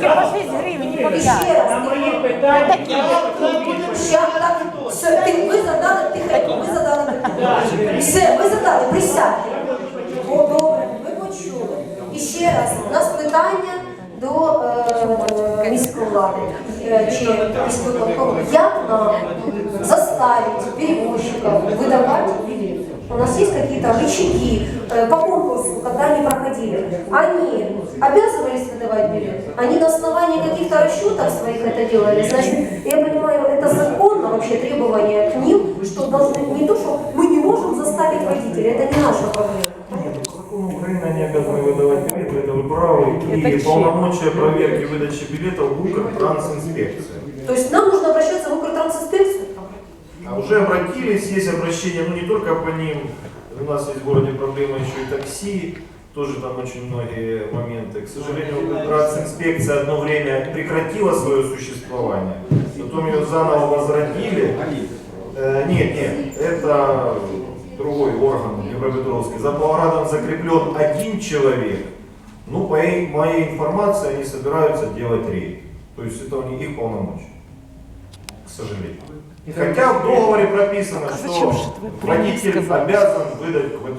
Тільки по 6 гривень, по І ще раз, На мої питання Ща, так, все, ти, ви задали, тихенько, ви задали питання. Все, ви задали, присядьте. О, добре, ви почули. І ще раз, у нас питання до е, міської влади е, чи міської. Як нам заставить нас есть какие-то рычаги э, по конкурсу, когда они проходили? Они обязывались выдавать билет? Они на основании каких-то расчетов своих это делали? Значит, я понимаю, это законно вообще требование к ним, что должны не то, что мы не можем заставить водителя, это не наша проблема. Нет, по закону Украины они обязаны выдавать билеты, это вы правы. И полномочия проверки выдачи билетов в Укртрансинспекция. То есть нам нужно обращаться уже обратились, есть обращения, ну не только по ним. У нас есть в городе проблема еще и такси, тоже там очень многие моменты. К сожалению, Укртрансинспекция одно время прекратила свое существование, потом ее заново возродили. Э, нет, нет, это другой орган Днепропетровский. За Павлоградом закреплен один человек. Ну, по моей информации, они собираются делать рейд. То есть это у них их полномочия. Сожалению. Хотя в договоре прописано, А что водитель обязан выдать